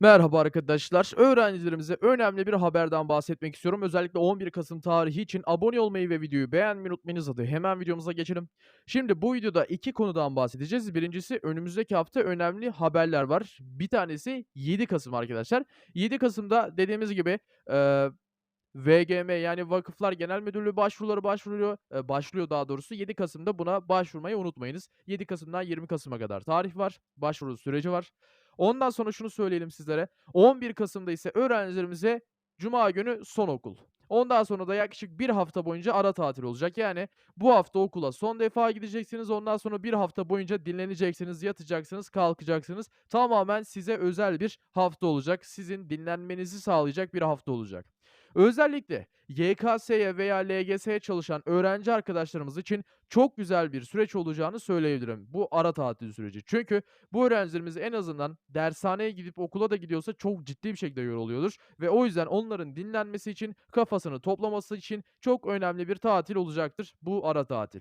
Merhaba arkadaşlar. Öğrencilerimize önemli bir haberden bahsetmek istiyorum. Özellikle 11 Kasım tarihi için abone olmayı ve videoyu beğenmeyi unutmayınız. Hadi hemen videomuza geçelim. Şimdi bu videoda iki konudan bahsedeceğiz. Birincisi önümüzdeki hafta önemli haberler var. Bir tanesi 7 Kasım arkadaşlar. 7 Kasım'da dediğimiz gibi eee, VGM yani Vakıflar Genel Müdürlüğü başvuruları başvuruyor, eee, başlıyor daha doğrusu. 7 Kasım'da buna başvurmayı unutmayınız. 7 Kasım'dan 20 Kasım'a kadar tarih var. Başvuru süreci var. Ondan sonra şunu söyleyelim sizlere. 11 Kasım'da ise öğrencilerimize cuma günü son okul. Ondan sonra da yaklaşık bir hafta boyunca ara tatil olacak. Yani bu hafta okula son defa gideceksiniz. Ondan sonra bir hafta boyunca dinleneceksiniz, yatacaksınız, kalkacaksınız. Tamamen size özel bir hafta olacak. Sizin dinlenmenizi sağlayacak bir hafta olacak. Özellikle YKS'ye veya LGS'ye çalışan öğrenci arkadaşlarımız için çok güzel bir süreç olacağını söyleyebilirim. Bu ara tatil süreci. Çünkü bu öğrencilerimiz en azından dershaneye gidip okula da gidiyorsa çok ciddi bir şekilde yoruluyordur ve o yüzden onların dinlenmesi için, kafasını toplaması için çok önemli bir tatil olacaktır bu ara tatil.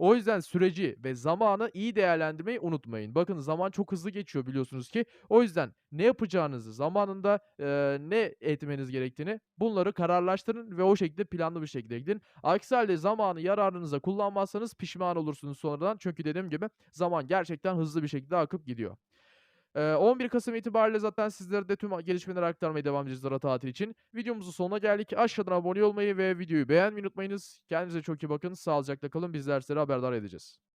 O yüzden süreci ve zamanı iyi değerlendirmeyi unutmayın. Bakın zaman çok hızlı geçiyor biliyorsunuz ki. O yüzden ne yapacağınızı, zamanında, eee, ne etmeniz gerektiğini bunları kararlaştırın ve o şekilde planlı bir şekilde gidin. Aksi hâlde zamanı yararınıza kullanmazsanız pişman olursunuz sonradan. Çünkü dediğim gibi zaman gerçekten hızlı bir şekilde akıp gidiyor. Eee, 11 Kasım itibariyle zaten sizlere de tüm gelişmeleri aktarmaya devam edeceğiz ara tatil için. Videomuzun sonuna geldik. Aşağıdan abone olmayı ve videoyu beğenmeyi unutmayınız. Kendinize çok iyi bakın. Sağlıcakla kalın. Bizler sizleri haberdar edeceğiz.